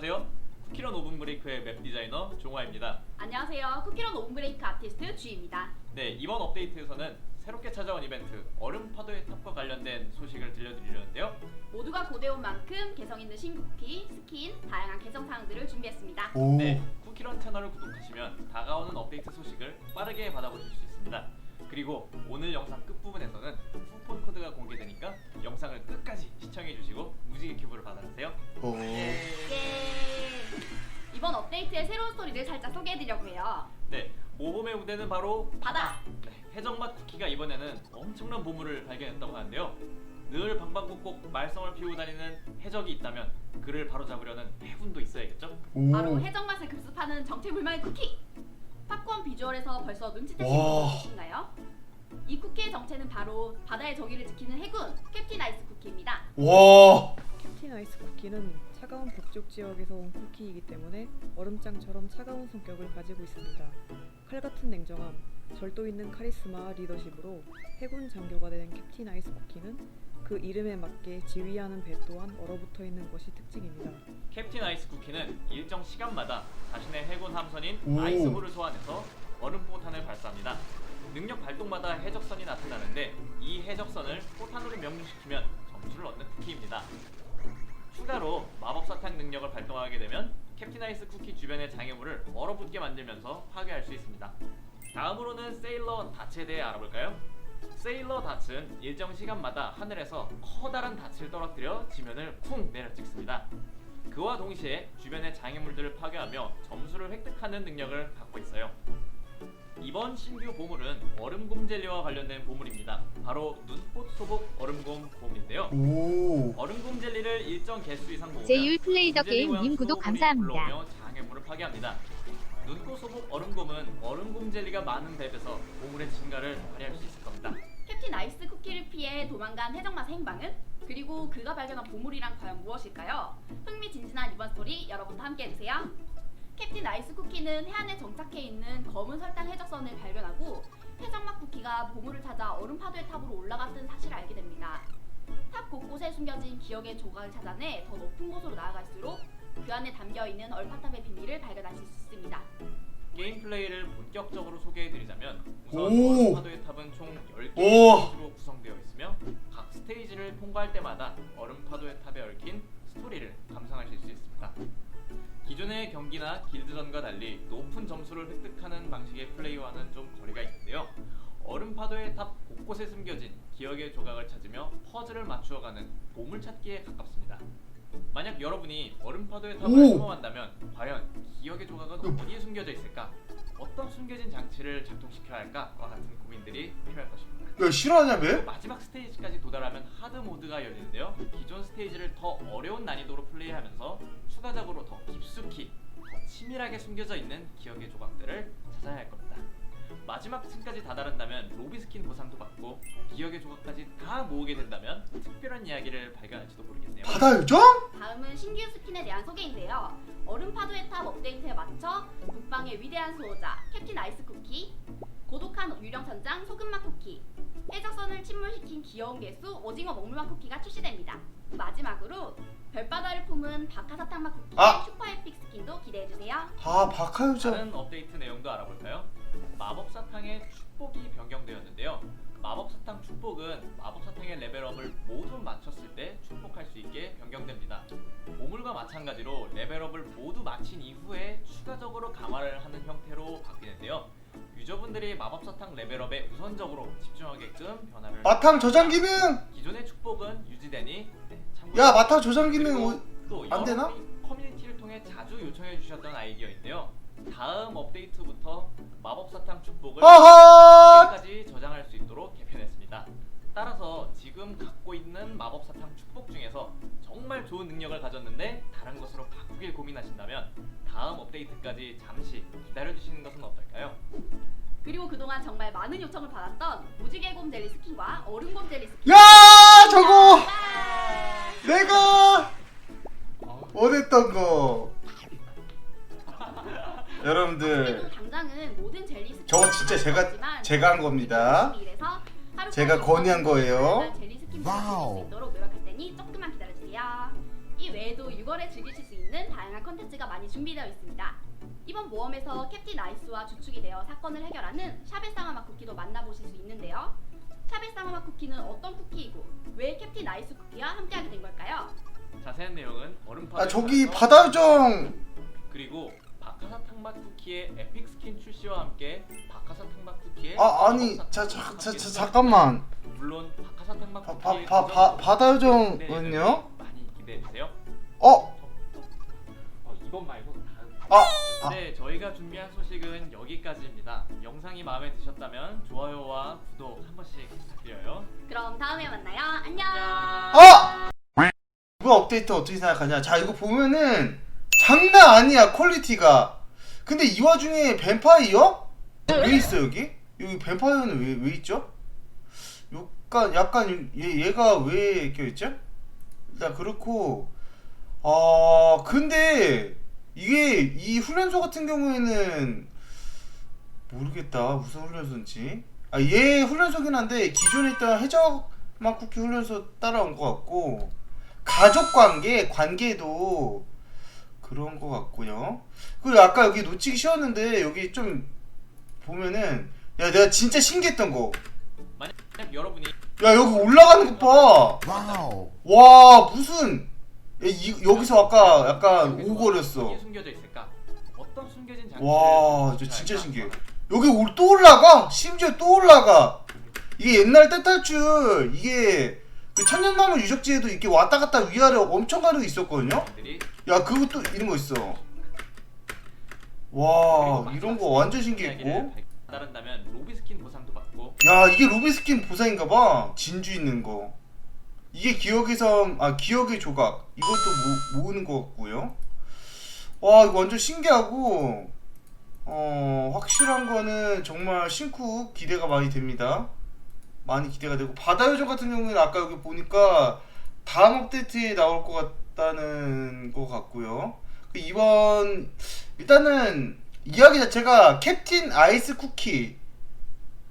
안녕하세요. 쿠키런 오븐 브레이크의 맵 디자이너 종화입니다. 안녕하세요. 쿠키런 오븐 브레이크 아티스트 주희입니다. 네, 이번 업데이트에서는 새롭게 찾아온 이벤트 얼음 파도의 탑과 관련된 소식을 들려드리려는데요. 모두가 고대온 만큼 개성 있는 신규 쿠키, 스킨, 다양한 개성 사항들을 준비했습니다. 오. 네, 쿠키런 채널을 구독하시면 다가오는 업데이트 소식을 빠르게 받아보실 수 있습니다. 그리고 오늘 영상 끝부분에서는 쿠폰 코드가 공개되니까 영상을 끝까지 시청해주시고 무지개 큐브를 받아가세요. 오. 예. 예. 업데이트의 새로운 스토리를 살짝 소개해드리려고 해요. 네, 모범의 무대는 바로 바다. 네, 해적맛 쿠키가 이번에는 엄청난 보물을 발견했다고 하는데요. 늘 방방곡곡 말썽을 피우고 다니는 해적이 있다면 그를 바로잡으려는 해군도 있어야겠죠. 오. 바로 해적 맛을 급습하는 정체불명의 쿠키. 팝콘 비주얼에서 벌써 눈치채신 와. 분 계신가요? 이 쿠키의 정체는 바로 바다의 정의를 지키는 해군 캡틴 아이스 쿠키입니다. 와. 캡틴 아이스 쿠키는 차가운 북쪽 지역에서 온 쿠키이기 때문에 얼음장처럼 차가운 성격을 가지고 있습니다. 칼 같은 냉정함, 절도 있는 카리스마와 리더십으로 해군 장교가 된 캡틴 아이스 쿠키는 그 이름에 맞게 지휘하는 배 또한 얼어붙어 있는 것이 특징입니다. 캡틴 아이스 쿠키는 일정 시간마다 자신의 해군 함선인 오. 아이스볼을 소환해서 얼음 포탄을 발사합니다. 능력 발동마다 해적선이 나타나는데 이 해적선을 포탄으로 명중시키면 점수를 얻는 쿠키입니다. 추가로 마법 사탕 능력을 발동하게 되면 캡틴 아이스 쿠키 주변의 장애물을 얼어붙게 만들면서 파괴할 수 있습니다. 다음으로는 세일러 닷에 대해 알아볼까요? 세일러 닷은 일정 시간마다 하늘에서 커다란 닷을 떨어뜨려 지면을 쿵 내려 찍습니다. 그와 동시에 주변의 장애물들을 파괴하며 점수를 획득하는 능력을 갖고 있어요. 이번 신규 보물은 얼음곰 젤리와 관련된 보물입니다. 바로 눈꽃 소복 얼음곰 곰인데요. 오. 얼음곰 젤리를 일정 개수 이상 모으면 제이율 플레이 더 게임 님 구독 감사합니다. 장애물을 파괴합니다. 눈꽃 소복 얼음곰은 얼음곰 젤리가 많은 맵에서 보물의 증가를 발휘할 수 있을 겁니다. 캡틴 아이스 쿠키를 피해 도망간 해적맛의 행방은? 그리고 그가 발견한 보물이란 과연 무엇일까요? 흥미진진한 이번 스토리 여러분도 함께 해주세요. 캡틴 아이스 쿠키는 해안에 정착해 있는 검은 설탕 해적선을 발견하고 해적맛 쿠키가 보물을 찾아 얼음 파도의 탑으로 올라갔다는 사실을 알게 됩니다. 탑 곳곳에 숨겨진 기억의 조각을 찾아내 더 높은 곳으로 나아갈수록 그 안에 담겨 있는 얼파탑의 비밀을 발견하실 수 있습니다. 게임 플레이를 본격적으로 소개해드리자면 우선 오! 얼음 파도의 탑은 총 10개의 오! 스테이지로 구성되어 있으며 각 스테이지를 통과할 때마다 얼음 파도의 탑에 얽힌 스토리를 감상하실 수 있습니다. 기존의 경기나 길드전과 달리 높은 점수를 획득하는 방식의 플레이와는 좀 거리가 있는데요. 얼음 파도의 탑 곳곳에 숨겨진 기억의 조각을 찾으며 퍼즐을 맞추어가는 보물 찾기에 가깝습니다. 만약 여러분이 얼음 파도의 탑을 오! 탐험한다면 과연 기억의 조각은 어디에 숨겨져 있을까? 어떤 숨겨진 장치를 작동시켜야 할까와 같은 고민들이 필요할 것입니다. 그리고 매? 마지막 스테이지까지 도달하면 하드 모드가 열리는데요. 기존 스테이지를 더 어려운 난이도로 플레이하면서 추가적으로 더 깊숙이, 더 치밀하게 숨겨져 있는 기억의 조각들을 찾아야 할 겁니다. 마지막 층까지 다다른다면 로비 스킨 보상도 받고 기억의 조각까지 다 모으게 된다면 특별한 이야기를 발견할지도 모르겠네요. 바다 요정? 다음은 신규 스킨에 대한 소개인데요. 얼음 파도의 탑 업데이트에 맞춰 북방의 위대한 수호자 캡틴 아이스 쿠키, 고독한 유령 선장 소금맛 쿠키, 해적선을 침몰시킨 귀여운 개수 오징어 먹물맛 쿠키가 출시됩니다. 마지막으로 별바다를 품은 박하사탕맛 쿠키의 아! 슈퍼 에픽 스킨도 기대해 주세요. 아 바카 요정. 다른 업데이트 내용도 알아볼까요? 마법 사탕의 축복이 변경되었는데요. 마법 사탕 축복은 마법 사탕의 레벨업을 모두 마쳤을 때 축복할 수 있게 변경됩니다. 보물과 마찬가지로 레벨업을 모두 마친 이후에 추가적으로 강화를 하는 형태로 바뀌는데요. 유저분들이 마법 사탕 레벨업에 우선적으로 집중하게끔 변화를 마탕 저장 기능. 기존의 축복은 유지되니 네, 야 마탕 저장 기능. 그리고 어- 또안 되나? 여러분이 커뮤니티를 통해 자주 요청해 주셨던 아이디어인데요. 다음 업데이트부터 마법 사탕 축복을 아하. 까지 저장할 수 있도록 개편했습니다. 따라서 지금 갖고 있는 마법 사탕 축복 중에서 정말 좋은 능력을 가졌는데 다른 것으로 바꾸길 고민하신다면 다음 업데이트까지 잠시 기다려 주시는 것은 어떨까요? 그리고 그동안 정말 많은 요청을 받았던 무지개곰 젤리 스킨과 얼음곰 젤리 스킨. 야 저거 아! 내가 원했던 거. 여러분들 그래도 당장은 모든 젤리 스킨 저거 진짜 제가 제가 한 겁니다. 제가 건의한 거예요. 젤리 스킨 와우. 수 있도록 노력할 테니 조금만 기다려주세요. 이 외에도 6월에 즐기실 수 있는 다양한 컨텐츠 가지가 많이 준비되어 있습니다. 이번 모험에서 캡틴 아이스와 주축이 되어 사건을 해결하는 샤베 쌍화맛 쿠키도 만나보실 수 있는데요. 샤베 쌍화맛 쿠키는 어떤 쿠키이고 왜 캡틴 아이스 쿠키와 함께하게 된 걸까요? 자세한 내용은 얼음파 아 저기 바다요정 그리고 박하사탕 맛 쿠키의 에픽 스킨 출시와 함께 박하사탕 맛 쿠키의 아 아니 자, 자, 자, 자. 잠깐만 물론 박하사탕 맛 바, 쿠키의 바, 바, 바, 네, 바다 요정은요? 많이 기대해 주세요. 어? 어, 이번 말고 다음. 아, 아. 네, 저희가 준비한 소식은 여기까지입니다. 영상이 마음에 드셨다면 좋아요와 구독 한 번씩 부탁드려요. 그럼 다음에 만나요. 안녕. 아! 이거 업데이트 어떻게 생각하냐? 자 이거 보면은 장난 아니야 퀄리티가. 근데 이 와중에 뱀파이어? 왜 있어 여기? 여기 뱀파이어는 왜, 왜 있죠? 약간 약간 얘, 얘가 왜 껴있죠? 일단 그렇고 아 근데 이게 이 훈련소 같은 경우에는 모르겠다 무슨 훈련소인지 아 얘 훈련소긴 한데 기존에 있던 해적만 쿠키 훈련소 따라온 것 같고 가족 관계 관계도 그런 것 같고요 그리고 아까 여기 놓치기 쉬웠는데 여기 좀 보면은 야 내가 진짜 신기했던 거 만약 여러분이 야 여기 올라가는 것 봐. 와우. 와 무슨 야, 이, 여기서 아까 약간 오거렸어. 어디에 숨겨져 있을까? 어떤 숨겨진 장치를 와, 저 진짜? 신기해. 여기 올, 또 올라가? 심지어 또 올라가. 이게 옛날 떼탈출 이게 그 천년나무 유적지에도 이렇게 왔다 갔다 위아래 엄청 가는 게 있었거든요. 야 그것도 이런 거 있어. 와 이런 거 완전 신기했고. 따른다면 로비 스킨 보상도 받고. 야 이게 루비스킨 보상인가봐. 진주 있는 거. 이게 기억의 섬아 기억의 조각. 이것도 모, 모으는 거 같고요. 와 이거 완전 신기하고 어 확실한 거는 정말 신쿠 기대가 많이 됩니다. 많이 기대가 되고. 바다 요정 같은 경우는 아까 여기 보니까 다음 업데이트에 나올 것 같 다는 거 같고요 그 이번 일단은 이야기 자체가 캡틴 아이스 쿠키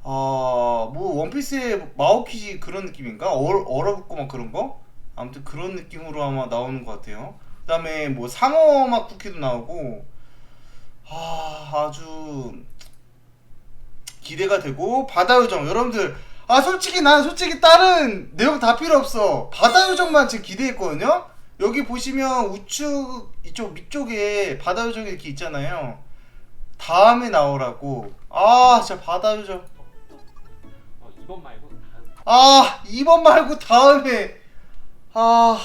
아, 뭐 원피스의 마오키지 그런 느낌인가? 얼, 얼어붙고 막 그런 거? 아무튼 그런 느낌으로 아마 나오는 것 같아요. 그다음에 뭐 상어 맛 쿠키도 나오고 아, 아주 기대가 되고 바다 요정 여러분들 아 솔직히 난 솔직히 다른 내용 다 필요 없어 바다 요정만 지금 기대했거든요. 여기 보시면 우측 이쪽 밑쪽에 바다 요정이 이렇게 있잖아요. 다음에 나오라고 아 진짜 바다 요정 어, 이번 말고 다음 아 이번 말고 다음에 아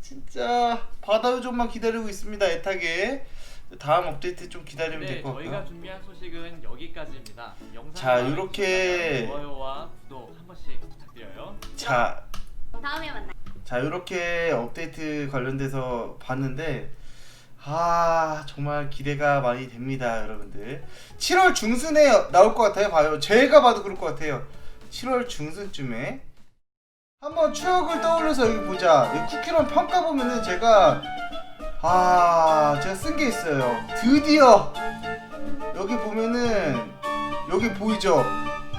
진짜 바다 요정만 기다리고 있습니다 애타게 다음 업데이트 좀 기다리면 네, 될것 저희가 같고요 준비한 소식은 여기까지입니다. 영상 자, 마음에 요렇게- 드셨다면 좋아요와 구독 한 번씩 부탁드려요. 자, 다음에 만나요. 자 이렇게 업데이트 관련돼서 봤는데 아 정말 기대가 많이 됩니다 여러분들. 7월 중순에 나올 것 같아요 봐요. 제가 봐도 그럴 것 같아요. 7월 중순쯤에. 한번 추억을 떠올려서 여기 보자. 이 쿠키런 평가 보면은 제가 아 제가 쓴 게 있어요. 드디어! 여기 보면은 여기 보이죠?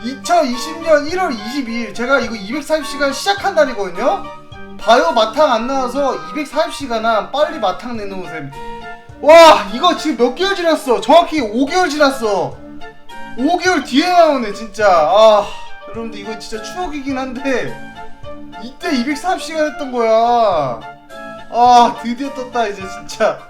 2020년 1월 22일 제가 이거 240시간 시작한 날이거든요 바이오 마탕 안 나와서 240시간 빨리 마탕 내놓으셈. 와 이거 지금 몇 개월 지났어? 정확히 5개월 지났어. 5개월 뒤에 나오네 진짜. 아 여러분들 이거 진짜 추억이긴 한데 이때 240시간 했던 거야. 아 드디어 떴다 이제 진짜